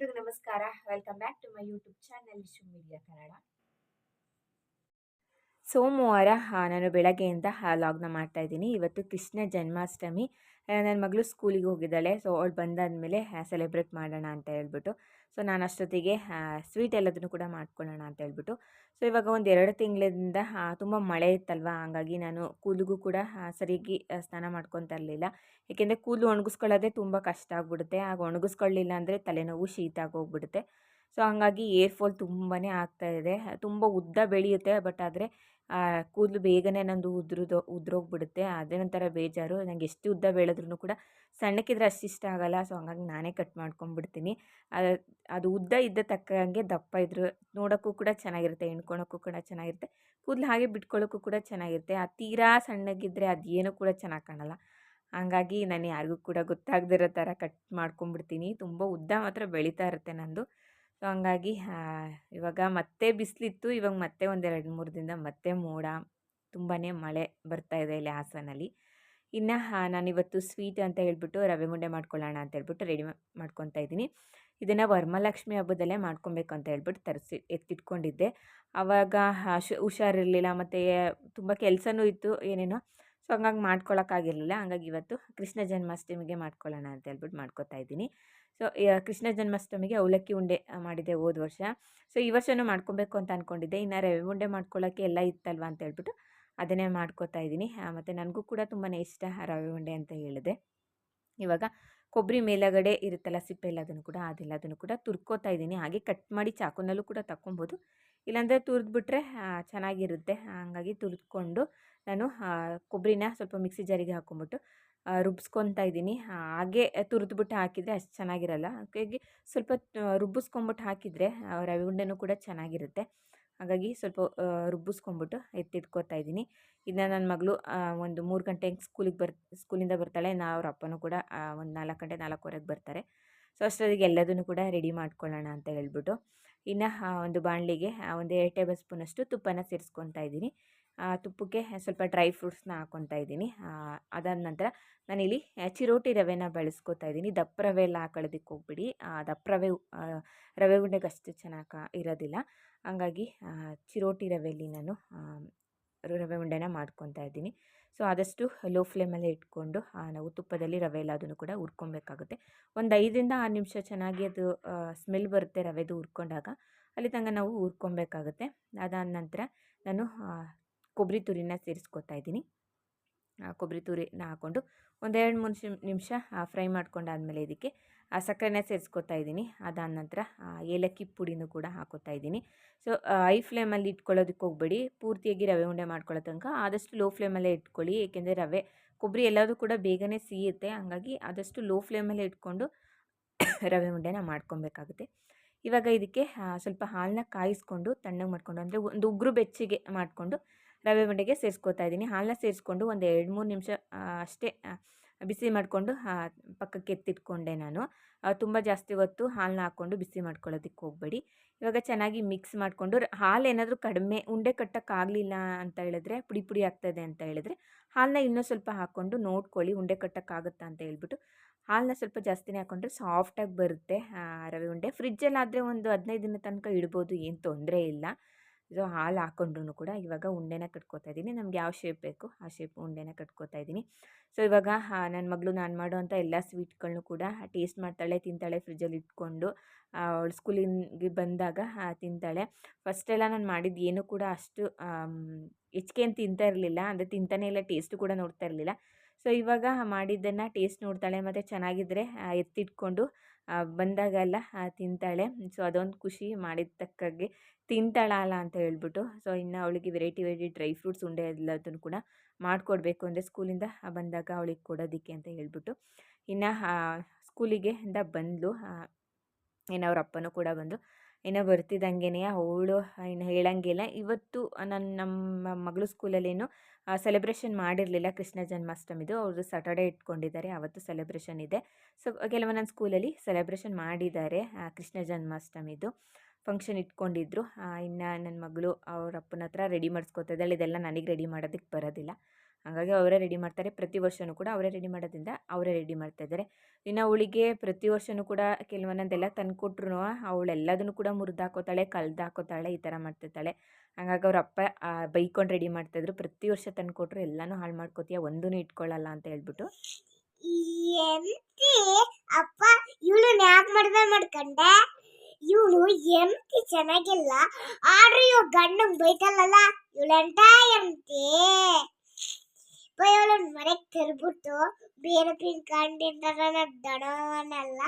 ಎಲ್ರಿಗೂ ನಮಸ್ಕಾರ. Welcome back to my YouTube channel ಶು ಮೀಡಿಯಾ ಕನ್ನಡ ಸೋಮವಾರ ನಾನು ಬೆಳಗ್ಗೆಯಿಂದ ಲಾಗ್ನ ಮಾಡ್ತಾ ಇದ್ದೀನಿ. ಇವತ್ತು ಕೃಷ್ಣ ಜನ್ಮಾಷ್ಟಮಿ. ನನ್ನ ಮಗಳು ಸ್ಕೂಲಿಗೆ ಹೋಗಿದ್ದಾಳೆ. ಸೊ ಅವಳು ಬಂದಾದಮೇಲೆ ಸೆಲೆಬ್ರೇಟ್ ಮಾಡೋಣ ಅಂತ ಹೇಳ್ಬಿಟ್ಟು. ಸೊ ನಾನು ಅಷ್ಟೊತ್ತಿಗೆ ಸ್ವೀಟ್ ಎಲ್ಲದನ್ನು ಕೂಡ ಮಾಡ್ಕೊಳ್ಳೋಣ ಅಂತ ಹೇಳ್ಬಿಟ್ಟು. ಸೊ ಇವಾಗ ಒಂದು ಎರಡು ತಿಂಗಳಿಂದ ತುಂಬ ಮಳೆ ಇತ್ತಲ್ವ? ಹಾಗಾಗಿ ನಾನು ಕೂದಲಿಗೂ ಕೂಡ ಸರಿಯಾಗಿ ಸ್ನಾನ ಮಾಡ್ಕೊತಾ ಇರಲಿಲ್ಲ. ಏಕೆಂದರೆ ಕೂದಲು ಒಣಗಿಸ್ಕೊಳ್ಳೋದೇ ತುಂಬ ಕಷ್ಟ ಆಗ್ಬಿಡುತ್ತೆ. ಆಗ ಒಣಗಿಸ್ಕೊಳ್ಳಿಲ್ಲ ಅಂದರೆ ತಲೆನೋವು ಶೀತ ಆಗೋಗ್ಬಿಡುತ್ತೆ. ಸೊ ಹಂಗಾಗಿ ಏರ್ ಫಾಲ್ ತುಂಬಾ ಆಗ್ತಾ ಇದೆ. ತುಂಬ ಉದ್ದ ಬೆಳೆಯುತ್ತೆ. ಬಟ್ ಆದರೆ ಕೂದಲು ಬೇಗನೆ ನಂದು ಉದ್ರದು, ಉದ್ರೋಗ್ಬಿಡುತ್ತೆ. ಅದೇ ಒಂಥರ ಬೇಜಾರು. ನನಗೆ ಎಷ್ಟು ಉದ್ದ ಬೆಳೆದ್ರೂ ಕೂಡ ಸಣ್ಣಕ್ಕಿದ್ರೆ ಅಷ್ಟು ಇಷ್ಟ ಆಗಲ್ಲ. ಸೊ ಹಂಗಾಗಿ ನಾನೇ ಕಟ್ ಮಾಡ್ಕೊಂಡ್ಬಿಡ್ತೀನಿ. ಅದು ಉದ್ದ ಇದ್ದ ತಕ್ಕಂಗೆ ದಪ್ಪ ಇದ್ರು, ನೋಡೋಕ್ಕೂ ಕೂಡ ಚೆನ್ನಾಗಿರುತ್ತೆ, ಎಣ್ಕೊಳೋಕ್ಕೂ ಕೂಡ ಚೆನ್ನಾಗಿರುತ್ತೆ, ಕೂದಲು ಹಾಗೆ ಬಿಟ್ಕೊಳ್ಳೋಕ್ಕೂ ಕೂಡ ಚೆನ್ನಾಗಿರುತ್ತೆ. ಆ ತೀರಾ ಸಣ್ಣಗಿದ್ದರೆ ಅದೇನೂ ಕೂಡ ಚೆನ್ನಾಗಿ ಕಾಣಲ್ಲ. ಹಾಗಾಗಿ ನಾನು ಯಾರಿಗೂ ಕೂಡ ಗೊತ್ತಾಗದಿರೋ ಥರ ಕಟ್ ಮಾಡ್ಕೊಂಬಿಡ್ತೀನಿ ತುಂಬ ಉದ್ದ ಮಾತ್ರ ಬೆಳೀತಾ ಇರುತ್ತೆ ನಂದು. ಸೊ, ಹಂಗಾಗಿ ಇವಾಗ ಮತ್ತೆ ಬಿಸಿಲಿತ್ತು, ಇವಾಗ ಮತ್ತೆ ಒಂದೆರಡು ಮೂರು ದಿನದಿಂದ ಮತ್ತೆ ಮೋಡ. ತುಂಬಾ ಮಳೆ ಬರ್ತಾ ಇದೆ ಇಲ್ಲಿ ಹಾಸನಲ್ಲಿ. ಇನ್ನು ನಾನಿವತ್ತು ಸ್ವೀಟ್ ಅಂತ ಹೇಳಿಬಿಟ್ಟು ರವೆ ಮುಂಡೆ ಮಾಡ್ಕೊಳ್ಳೋಣ ಅಂತ ಹೇಳ್ಬಿಟ್ಟು ರೆಡಿ ಮಾಡ್ಕೊತಾ ಇದ್ದೀನಿ. ಇದನ್ನು ವರಮಹಾಲಕ್ಷ್ಮಿ ಹಬ್ಬದಲ್ಲೇ ಮಾಡ್ಕೊಬೇಕು ಅಂತ ಹೇಳ್ಬಿಟ್ಟು ತರಿಸಿ, ಎತ್ತಿಟ್ಕೊಂಡಿದ್ದೆ. ಆವಾಗ ಹುಷಾರಿರಲಿಲ್ಲ, ಮತ್ತು ತುಂಬ ಕೆಲಸನೂ ಇತ್ತು, ಏನೇನೋ. ಸೊ ಹಂಗಾಗಿ ಮಾಡ್ಕೊಳಕ್ಕಾಗಿರಲಿಲ್ಲ ಹಂಗಾಗಿ ಇವತ್ತು ಕೃಷ್ಣ ಜನ್ಮಾಷ್ಟಮಿಗೆ ಮಾಡ್ಕೊಳ್ಳೋಣ ಅಂತ ಹೇಳ್ಬಿಟ್ಟು ಮಾಡ್ಕೊತಾ ಇದ್ದೀನಿ. ಸೊ ಕೃಷ್ಣ ಜನ್ಮಾಷ್ಟಮಿಗೆ ಅವಲಕ್ಕಿ ಉಂಡೆ ಮಾಡಿದೆ ಹೋದ ವರ್ಷ. ಸೊ ಈ ವರ್ಷವೂ ಮಾಡ್ಕೊಬೇಕು ಅಂತ ಅಂದ್ಕೊಂಡಿದ್ದೆ ಇನ್ನು ರವೆ ಉಂಡೆ ಮಾಡ್ಕೊಳ್ಳೋಕ್ಕೆ ಎಲ್ಲ ಇತ್ತಲ್ವ ಅಂತ ಹೇಳ್ಬಿಟ್ಟು ಅದನ್ನೇ ಮಾಡ್ಕೋತಾ ಇದ್ದೀನಿ. ಮತ್ತು ನನಗೂ ಕೂಡ ತುಂಬಾ ಇಷ್ಟ ರವೆ ಉಂಡೆ ಅಂತ ಹೇಳಿದೆ ಇವಾಗ ಕೊಬ್ಬರಿ ಮೇಲಗಡೆ ಇರುತ್ತಲ್ಲ ಸಿಪ್ಪೆ ಎಲ್ಲದನ್ನು ಕೂಡ ಅದೆಲ್ಲ ಅದನ್ನು ಕೂಡ ತುರ್ಕೋತಾ ಇದ್ದೀನಿ. ಹಾಗೆ ಕಟ್ ಮಾಡಿ ಚಾಕುನಲ್ಲೂ ಕೂಡ ತಗೊಬೋದು ಇಲ್ಲಾಂದರೆ ತುರಿದ್ಬಿಟ್ರೆ ಚೆನ್ನಾಗಿರುತ್ತೆ. ಹಾಗಾಗಿ ತುರಿದ್ಕೊಂಡು ನಾನು ಕೊಬ್ಬರಿನ ಸ್ವಲ್ಪ ಮಿಕ್ಸಿ ಜಾರಿಗೆ ಹಾಕ್ಕೊಂಬಿಟ್ಟು ರುಬ್ಸ್ಕೊತಾ ಇದ್ದೀನಿ. ಹಾಗೆ ತುರಿದ್ಬಿಟ್ಟು ಹಾಕಿದರೆ ಅಷ್ಟು ಚೆನ್ನಾಗಿರಲ್ಲ. ಹಾಗಾಗಿ ಸ್ವಲ್ಪ ರುಬ್ಬಿಸ್ಕೊಂಬಿಟ್ಟು ಹಾಕಿದರೆ ರವೆ ಉಂಡೆನೂ ಕೂಡ ಚೆನ್ನಾಗಿರುತ್ತೆ. ಹಾಗಾಗಿ ಸ್ವಲ್ಪ ರುಬ್ಬಿಸ್ಕೊಂಬಿಟ್ಟು ಎತ್ತಿಟ್ಕೋತಾ ಇದ್ದೀನಿ. ಇದನ್ನ ನನ್ನ ಮಗಳು ಒಂದು ಮೂರು ಗಂಟೆ ಸ್ಕೂಲಿಗೆ ಬರ್, ಸ್ಕೂಲಿಂದ ಬರ್ತಾಳೆ. ನಾ ಅವ್ರ ಅಪ್ಪನೂ ಕೂಡ ಒಂದು ನಾಲ್ಕು ಗಂಟೆ, ನಾಲ್ಕುವರೆಗೆ ಬರ್ತಾರೆ. ಸೊ ಅಷ್ಟೊತ್ತಿಗೆ ಎಲ್ಲದನ್ನು ಕೂಡ ರೆಡಿ ಮಾಡ್ಕೊಳ್ಳೋಣ ಅಂತ ಹೇಳ್ಬಿಟ್ಟು, ಇನ್ನು ಒಂದು ಬಾಣಲಿಗೆ ಒಂದು ಎರಡು ಟೇಬಲ್ ಸ್ಪೂನಷ್ಟು ತುಪ್ಪನ ಸೇರಿಸ್ಕೊತಾ ಇದ್ದೀನಿ. ತುಪ್ಪಕ್ಕೆ ಸ್ವಲ್ಪ ಡ್ರೈ ಫ್ರೂಟ್ಸ್ನ ಹಾಕ್ಕೊತಾ ಇದ್ದೀನಿ. ಅದಾದ ನಂತರ ನಾನಿಲ್ಲಿ ಚಿರೋಟಿ ರವೆನ ಬಳಸ್ಕೊತಾ ಇದ್ದೀನಿ. ದಪ್ಪ ರವೆ ಎಲ್ಲ ಹಾಕೊಳ್ಳೋದಕ್ಕೆ ಹೋಗ್ಬಿಡಿ. ದಪ್ಪ ರವೆ ರವೆ ಉಂಡೆಗೆ ಅಷ್ಟು ಚೆನ್ನಾಗಿ ಇರೋದಿಲ್ಲ. ಹಂಗಾಗಿ ಚಿರೋಟಿ ರವೆಯಲ್ಲಿ ನಾನು ರವೆ ಉಂಡೆನ ಮಾಡ್ಕೊತಾ ಇದ್ದೀನಿ. ಸೊ, ಆದಷ್ಟು ಲೋ ಫ್ಲೇಮಲ್ಲಿ ಇಟ್ಕೊಂಡು ನಾವು ತುಪ್ಪದಲ್ಲಿ ರವೆ ಎಲ್ಲ ಅದನ್ನು ಕೂಡ ಹುರ್ಕೊಬೇಕಾಗುತ್ತೆ ಒಂದು ಐದರಿಂದ ಆರು ನಿಮಿಷ ಚೆನ್ನಾಗಿ ಅದು ಸ್ಮೆಲ್ ಬರುತ್ತೆ ರವೆದು ಹುರ್ಕೊಂಡಾಗ. ಅಲ್ಲಿ ತನಕ ನಾವು ಹುರ್ಕೊಬೇಕಾಗುತ್ತೆ ಅದಾದ ನಂತರ ನಾನು ಕೊಬ್ಬರಿ ತುರಿನ ಸೇರಿಸ್ಕೊತಾ ಇದ್ದೀನಿ. ಕೊಬ್ಬರಿ ತುರಿನ ಹಾಕ್ಕೊಂಡು ಒಂದೆರಡು ಮೂರು ನಿಮಿಷ ಫ್ರೈ ಮಾಡ್ಕೊಂಡಾದಮೇಲೆ ಇದಕ್ಕೆ ಆ ಸಕ್ಕರೆನ ಸೇರಿಸ್ಕೊತಾ ಇದ್ದೀನಿ. ಅದಾದ ನಂತರ ಏಲಕ್ಕಿ ಪುಡಿನೂ ಕೂಡ ಹಾಕೋತಾ ಇದ್ದೀನಿ. ಸೊ ಐ ಫ್ಲೇಮಲ್ಲಿ ಇಟ್ಕೊಳ್ಳೋದಕ್ಕೆ ಹೋಗಬೇಡಿ. ಪೂರ್ತಿಯಾಗಿ ರವೆ ಉಂಡೆ ಮಾಡ್ಕೊಳ್ಳೋ ತನಕ ಆದಷ್ಟು ಲೋ ಫ್ಲೇಮಲ್ಲೇ ಇಟ್ಕೊಳ್ಳಿ. ಏಕೆಂದರೆ ರವೆ, ಕೊಬ್ಬರಿ ಎಲ್ಲದೂ ಕೂಡ ಬೇಗನೆ ಸಿಹಿಯುತ್ತೆ ಹಾಗಾಗಿ ಆದಷ್ಟು ಲೋ ಫ್ಲೇಮಲ್ಲೇ ಇಟ್ಕೊಂಡು ರವೆ ಉಂಡೆನ ಮಾಡ್ಕೊಬೇಕಾಗುತ್ತೆ. ಇವಾಗ ಇದಕ್ಕೆ ಸ್ವಲ್ಪ ಹಾಲನ್ನ ಕಾಯಿಸ್ಕೊಂಡು ತಣ್ಣಗೆ ಮಾಡಿಕೊಂಡು, ಅಂದರೆ ಒಂದು ಉಗ್ರು ಬೆಚ್ಚಗೆ ಮಾಡಿಕೊಂಡು ರವೆ ಉಂಡೆಗೆ ಸೇರಿಸ್ಕೊತಾ ಇದ್ದೀನಿ. ಹಾಲನ್ನ ಸೇರಿಸ್ಕೊಂಡು ಒಂದು ಎರಡು ಮೂರು ನಿಮಿಷ ಅಷ್ಟೇ ಬಿಸಿ ಮಾಡಿಕೊಂಡು ಪಕ್ಕಕ್ಕೆ ಎತ್ತಿಟ್ಕೊಂಡೆ ನಾನು. ತುಂಬ ಜಾಸ್ತಿ ಹೊತ್ತು ಹಾಲನ್ನ ಹಾಕ್ಕೊಂಡು ಬಿಸಿ ಮಾಡ್ಕೊಳ್ಳೋದಕ್ಕೆ ಹೋಗಬೇಡಿ. ಇವಾಗ ಚೆನ್ನಾಗಿ ಮಿಕ್ಸ್ ಮಾಡಿಕೊಂಡು, ಹಾಲು ಏನಾದರೂ ಕಡಿಮೆ, ಉಂಡೆ ಕಟ್ಟೋಕ್ಕಾಗಲಿಲ್ಲ ಅಂತ ಹೇಳಿದ್ರೆ, ಪುಡಿ ಪುಡಿ ಆಗ್ತದೆ ಅಂತ ಹೇಳಿದ್ರೆ, ಹಾಲನ್ನ ಇನ್ನೂ ಸ್ವಲ್ಪ ಹಾಕ್ಕೊಂಡು ನೋಡ್ಕೊಳ್ಳಿ ಉಂಡೆ ಕಟ್ಟೋಕ್ಕಾಗುತ್ತಾ ಅಂತ ಹೇಳ್ಬಿಟ್ಟು. ಹಾಲನ್ನ ಸ್ವಲ್ಪ ಜಾಸ್ತಿನೇ ಹಾಕ್ಕೊಂಡ್ರೆ ಸಾಫ್ಟಾಗಿ ಬರುತ್ತೆ ರವೆ ಉಂಡೆ. ಫ್ರಿಜ್ಜಲ್ಲಾದರೆ ಒಂದು ಹದಿನೈದು ದಿನ ತನಕ ಇಡ್ಬೋದು, ಏನು ತೊಂದರೆ ಇಲ್ಲ. ಸೊ ಹಾಲು ಹಾಕೊಂಡ್ರೂ ಕೂಡ ಇವಾಗ ಉಂಡೆನ ಕಟ್ಕೋತಾ ಇದ್ದೀನಿ. ನಮ್ಗೆ ಯಾವ ಶೇಪ್ ಬೇಕು ಆ ಶೇಪ್ ಉಂಡೆನ ಕಟ್ಕೋತಾ ಇದ್ದೀನಿ. ಸೊ ಇವಾಗ ನನ್ನ ಮಗಳು ನಾನು ಮಾಡೋವಂಥ ಎಲ್ಲ ಸ್ವೀಟ್ಗಳನ್ನೂ ಕೂಡ ಟೇಸ್ಟ್ ಮಾಡ್ತಾಳೆ, ತಿಂತಾಳೆ ಫ್ರಿಜ್ಜಲ್ಲಿ ಇಟ್ಕೊಂಡು ಅವಳು ಸ್ಕೂಲಿಗೆ ಬಂದಾಗ ತಿಂತಾಳೆ. ಫಸ್ಟೆಲ್ಲ ನಾನು ಮಾಡಿದ್ದು ಏನೂ ಕೂಡ ಅಷ್ಟು ಹೆಚ್ಚಿಗೆ ಏನು ತಿಂತಾ ಇರಲಿಲ್ಲ. ಅಂದರೆ ತಿಂತಾನೆ ಇಲ್ಲ ಟೇಸ್ಟು ಕೂಡ ನೋಡ್ತಾ ಇರಲಿಲ್ಲ. ಸೊ ಇವಾಗ ಮಾಡಿದ್ದನ್ನು ಟೇಸ್ಟ್ ನೋಡ್ತಾಳೆ, ಮತ್ತು ಚೆನ್ನಾಗಿದ್ದರೆ ಎತ್ತಿಟ್ಕೊಂಡು ಬಂದಾಗೆಲ್ಲ ತಿಂತಾಳೆ. ಸೊ, ಅದೊಂದು ಖುಷಿ ಮಾಡಿದ ತಕ್ಕಾಗೆ ತಿಂತಾಳಲ್ಲ ಅಂತ ಹೇಳ್ಬಿಟ್ಟು, ಸೊ, ಇನ್ನು ಅವಳಿಗೆ ವೆರೈಟಿ ವೆರೈಟಿ ಡ್ರೈ ಫ್ರೂಟ್ಸ್ ಉಂಡೆ ಎಲ್ಲದನ್ನು ಕೂಡ ಮಾಡಿಕೊಡ್ಬೇಕು ಅಂದರೆ ಸ್ಕೂಲಿಂದ ಬಂದಾಗ ಅವಳಿಗೆ ಕೊಡೋದಕ್ಕೆ ಅಂತ ಹೇಳ್ಬಿಟ್ಟು, ಇನ್ನು ಸ್ಕೂಲಿಗೆ ಇಂದ ಬಂದಳು ಇನ್ನು ಅವ್ರ ಅಪ್ಪನೂ ಕೂಡ ಬಂದು ಇನ್ನು ಬರ್ತಿದ್ದಂಗೆನೇ ಅವಳು ಇನ್ನು ಹೇಳಂಗಿಲ್ಲ. ಇವತ್ತು ನನ್ನ ನಮ್ಮ ಮಗಳು ಸ್ಕೂಲಲ್ಲೇನು ಸೆಲೆಬ್ರೇಷನ್ ಮಾಡಿರಲಿಲ್ಲ ಕೃಷ್ಣ ಜನ್ಮಾಷ್ಟಮಿದು. ಅವರು ಸ್ಯಾಟರ್ಡೇ ಇಟ್ಕೊಂಡಿದ್ದಾರೆ. ಆವತ್ತು ಸೆಲೆಬ್ರೇಷನ್ ಇದೆ. ಸೊ ಕೆಲವೊಂದೊಂದು ಸ್ಕೂಲಲ್ಲಿ ಸೆಲೆಬ್ರೇಷನ್ ಮಾಡಿದ್ದಾರೆ ಕೃಷ್ಣ ಜನ್ಮಾಷ್ಟಮಿದು. ಫಂಕ್ಷನ್ ಇಟ್ಕೊಂಡಿದ್ರು. ಇನ್ನು ನನ್ನ ಮಗಳು ಅವ್ರ ಅಪ್ಪನ ಹತ್ರ ರೆಡಿ ಮಾಡಿಸ್ಕೊತಾ ಇದ್ದಾಳೆ. ಇದೆಲ್ಲ ನನಗೆ ರೆಡಿ ಮಾಡೋದಕ್ಕೆ ಬರೋದಿಲ್ಲ. ಹಾಗಾಗಿ ಅವರೇ ರೆಡಿ ಮಾಡ್ತಾರೆ. ಪ್ರತಿ ವರ್ಷವೂ ಕೂಡ ಅವರೇ ರೆಡಿ ಮಾಡೋದ್ರಿಂದ ಅವರೇ ರೆಡಿ ಮಾಡ್ತಾ ಇದ್ದಾರೆ. ಇನ್ನು ಅವಳಿಗೆ ಪ್ರತಿ ವರ್ಷವೂ ಕೂಡ ಕೆಲವೊಂದೊಂದೆಲ್ಲ ತಂದುಕೊಟ್ರು ಅವಳೆಲ್ಲದನ್ನು ಕೂಡ ಮುರಿದು ಹಾಕೋತಾಳೆ ಕಲ್ದು ಹಾಕೋತಾಳೆ ಈ ಥರ ಮಾಡ್ತಿರ್ತಾಳೆ. ಹಾಗಾಗಿ ಅವ್ರ ಅಪ್ಪ ಬೈಕೊಂಡು ರೆಡಿ ಮಾಡ್ತಾಯಿದ್ರು ಪ್ರತಿ ವರ್ಷ ತಂದುಕೊಟ್ರು ಎಲ್ಲನೂ ಹಾಳು ಮಾಡ್ಕೋತೀಯ ಒಂದೂ ಇಟ್ಕೊಳ್ಳಲ್ಲ ಅಂತ ಹೇಳ್ಬಿಟ್ಟು. ಅಪ್ಪ, ಇವಳು ಯಾಕೆ ಮದುವೆ ಮಾಡ್ಕೊಂಡೆ? ಇವಳು ಎಂತಿ ಚೆನ್ನಾಗಿಲ್ಲ. ಆದ್ರೆ ಇವ್ ಗಂಡಂಗೆ ಬೈತಲ್ಲ ಇವಳೆಂಟ ಎಂತಿ? ತರ್ಬಿಟ್ಟು ಬೇರೆ ಪಿಂಕಂಡಿಂದ ದಣವನಲ್ಲ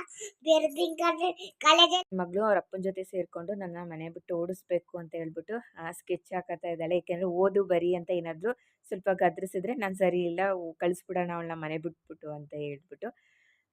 ಬೇರೆ ಪಿಂಕಂಡಿ ಕಾಲೇಜ್ ಮಗಳು ಅವ್ರ ಅಪ್ಪನ ಜೊತೆ ಸೇರಿಕೊಂಡು ನನ್ನ ಮನೆ ಬಿಟ್ಟು ಓಡಿಸ್ಬೇಕು ಅಂತ ಹೇಳ್ಬಿಟ್ಟು ಸ್ಕೆಚ್ ಹಾಕತ್ತಾ ಇದ್ದಾಳೆ. ಏಕೆಂದರೆ ಓದು, ಬರಿ ಅಂತ ಏನಾದರೂ ಸ್ವಲ್ಪ ಗದ್ರಿಸಿದ್ರೆ ನಾನು ಸರಿ ಇಲ್ಲ ಕಳಿಸ್ಬಿಡೋಣ ಅವಳನ್ನ ಮನೆ ಬಿಟ್ಬಿಟ್ಟು ಅಂತ ಹೇಳ್ಬಿಟ್ಟು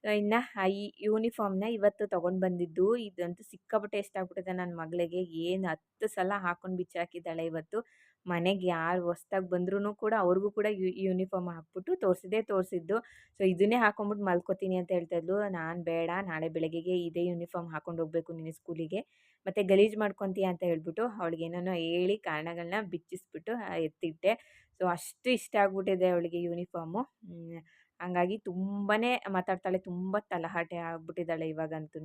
ಇನ್ನು ಈ ಯೂನಿಫಾರ್ಮ್ನ ಇವತ್ತು ತೊಗೊಂಡು ಬಂದಿದ್ದು. ಇದಂತೂ ಸಿಕ್ಕಾಪಟ್ಟೆ ಎಷ್ಟಾಗ್ಬಿಟ್ಟಿದೆ ನನ್ನ ಮಗಳಿಗೆ. ಏನು ಹತ್ತು ಸಲ ಹಾಕೊಂಡು ಬಿಚ್ಚಾಕಿದ್ದಾಳೆ ಇವತ್ತು. ಮನೆಗೆ ಯಾರು ಹೊಸ್ದಾಗಿ ಬಂದ್ರೂ ಕೂಡ ಅವ್ರಿಗೂ ಕೂಡ ಯೂನಿಫಾರ್ಮ್ ಹಾಕ್ಬಿಟ್ಟು ತೋರಿಸಿದ್ದೇ ತೋರಿಸಿದ್ದು. ಸೊ, ಇದನ್ನೇ ಹಾಕೊಂಬಿಟ್ಟು ಮಲ್ಕೋತೀನಿ ಅಂತ ಹೇಳ್ತಾಯಿದ್ಲು ನಾನು ಬೇಡ, ನಾಳೆ ಬೆಳಗ್ಗೆಗೆ ಇದೇ ಯೂನಿಫಾರ್ಮ್ ಹಾಕೊಂಡು ಹೋಗಬೇಕು ನೀನು ಸ್ಕೂಲಿಗೆ. ಮತ್ತು ಗಲೀಜು ಮಾಡ್ಕೊತೀಯ ಅಂತ ಹೇಳ್ಬಿಟ್ಟು ಅವಳಿಗೆ ಏನೇನೋ ಹೇಳಿ ಕಾರಣಗಳನ್ನ ಬಿಚ್ಚಿಸ್ಬಿಟ್ಟು ಎತ್ತಿಟ್ಟೆ. ಸೊ, ಅಷ್ಟು ಇಷ್ಟ ಆಗ್ಬಿಟ್ಟಿದೆ ಅವಳಿಗೆ ಯೂನಿಫಾರ್ಮು. ಹಂಗಾಗಿ ತುಂಬಾ ಮಾತಾಡ್ತಾಳೆ, ತುಂಬ ತಲಹಾಟೆ ಆಗ್ಬಿಟ್ಟಿದ್ದಾಳೆ ಇವಾಗಂತೂ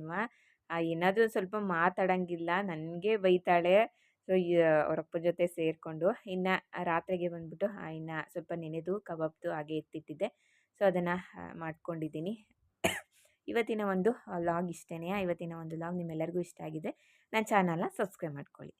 ಏನಾದರೂ ಸ್ವಲ್ಪ ಮಾತಾಡೋಂಗಿಲ್ಲ, ನನಗೆ ಬೈತಾಳೆ. ಸೊ ಅವರಪ್ಪನ ಜೊತೆ ಸೇರಿಕೊಂಡು ಇನ್ನು ರಾತ್ರಿಗೆ ಬಂದುಬಿಟ್ಟು ಇನ್ನು ಸ್ವಲ್ಪ ನೆನೆದು, ಕಬಾಬ್ದು ಹಾಗೆ ಎತ್ತಿಟ್ಟಿದ್ದೆ. ಸೊ, ಅದನ್ನು ಮಾಡ್ಕೊಂಡಿದ್ದೀನಿ. ಇವತ್ತಿನ ಒಂದು ಲಾಗ್ ಇಷ್ಟೇ ಇವತ್ತಿನ ಒಂದು ಲಾಗ್ ನಿಮ್ಮೆಲ್ಲರಿಗೂ ಇಷ್ಟ ಆಗಿದೆ. ನನ್ನ ಚಾನಲ್ನ ಸಬ್ಸ್ಕ್ರೈಬ್ ಮಾಡ್ಕೊಳ್ಳಿ.